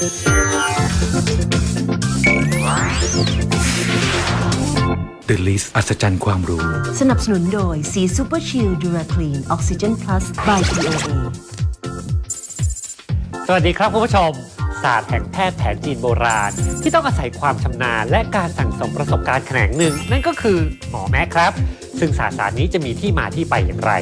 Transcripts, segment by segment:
The List อัศจรรย์ความรู้ สนับสนุนโดยสีซูเปอร์ชิลดูราคลีนออกซิเจนพลัส by TOA สวัสดีครับคุณผู้ชม ศาสตร์แห่งแพทย์แผนจีนโบราณ ที่ต้องอาศัยความชำนาญและการสั่งสมประสบการณ์แขนงหนึ่ง นั่นก็คือหมอแม่ครับ ซึ่งศาสตร์ศาสตร์นี้จะมีที่มาที่ไปอย่างไร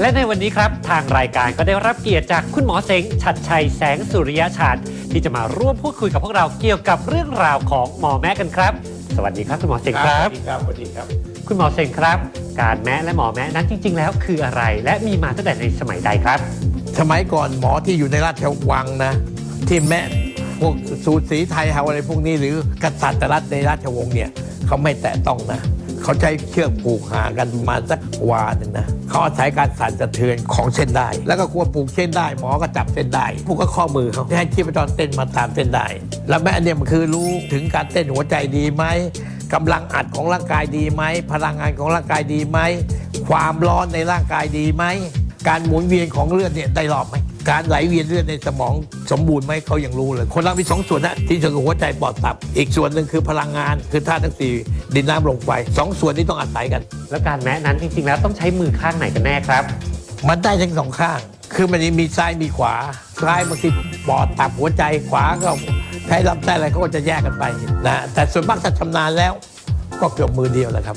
และในวันนี้ครับทางรายการก็ได้รับเกียรติจากคุณหมอเสงชัดชัยแสงสุริยะชัดที่จะมาร่วมพูดคุยกับพวกเราเกี่ยวกับเรื่องราวของหมอแม่กันครับ สวัสดีครับคุณหมอเสงครับสวัสดีครับสวัสดีครับ คุณหมอเซงครับ การแมะและหมอแมะนั้นจริง ๆ แล้วคืออะไร และมีมาตั้งแต่ในสมัยใดครับ สมัยก่อนหมอที่อยู่ในราชวังนะ ที่แม่พวกสูตรสีไทยเฮาอะไรพวกนี้หรือกษัตริย์รัฐในราชวงศ์เนี่ยเขาไม่แตะต้องนะ เขาใช้เชือกผูกหากันประมาณสักวาหนึ่งนะเขาอาศัยการสั่นสะเทือนของเส้นได้ แล้วก็ควรผูกเส้นได้ หมอก็จับเส้นได้ผูกก็ข้อมือเขาให้ชีพจรเต้นมาตามเส้นได้ แล้วแม่อันเนี่ยมันคือรู้ถึงการเต้นหัวใจดีไหมกำลังอัดของร่างกายดีไหมพลังงานของร่างกายดีไหมความร้อนในร่างกายดีไหมการหมุนเวียนของเลือดเนี่ยได้รอบไหม การไหลเวียนเลือดในสมองสมบูรณ์ไหมเขายังรู้เลย คนเรามีสองส่วนนะที่จะหัวใจปอดตับ อีกส่วนหนึ่งคือพลังงานคือธาตุทั้งสี่ดินน้ำลมไฟสองส่วนนี้ต้องอาศัยกัน แล้วการแมะนั้นจริงๆแล้วต้องใช้มือข้างไหนกันแน่ครับ มันได้ทั้งสองข้าง คือมันมีซ้ายมีขวาซ้ายบางทีปอดตับหัวใจขวาก็ใช้ลำไส้อะไรเขาก็จะแยกกันไปนะแต่ส่วนมากถ้าชำนาญแล้ว ก็เกือบมือเดียวแหละครับ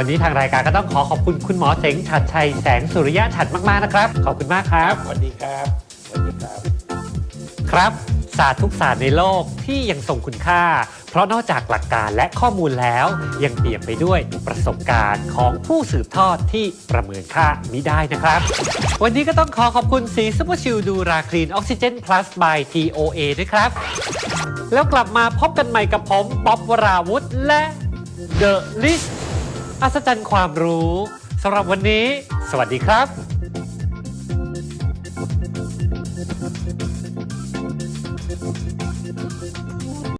วันนี้ทางรายการก็ต้องขอขอบคุณคุณหมอเสงชัดชัยแสงสุริยะชัดมากๆนะครับ ขอบคุณมากครับสวัสดีครับสวัสดีครับ ครับศาสตร์ทุกศาสตร์ในโลกที่ยังทรงคุณค่า เพราะนอกจากหลักการและข้อมูลแล้ว ยังเปี่ยมไปด้วยประสบการณ์ของผู้สืบทอดที่ประเมินค่ามิได้นะครับ วันนี้ก็ต้องขอขอบคุณสีซุปเปอร์ชิลดูราคลีนออกซิเจน plus by TOA ด้วยครับ แล้วกลับมาพบกันใหม่กับผม ป๊อบวราวุธและ The List อัศจรรย์ความรู้สำหรับวันนี้ สวัสดีครับ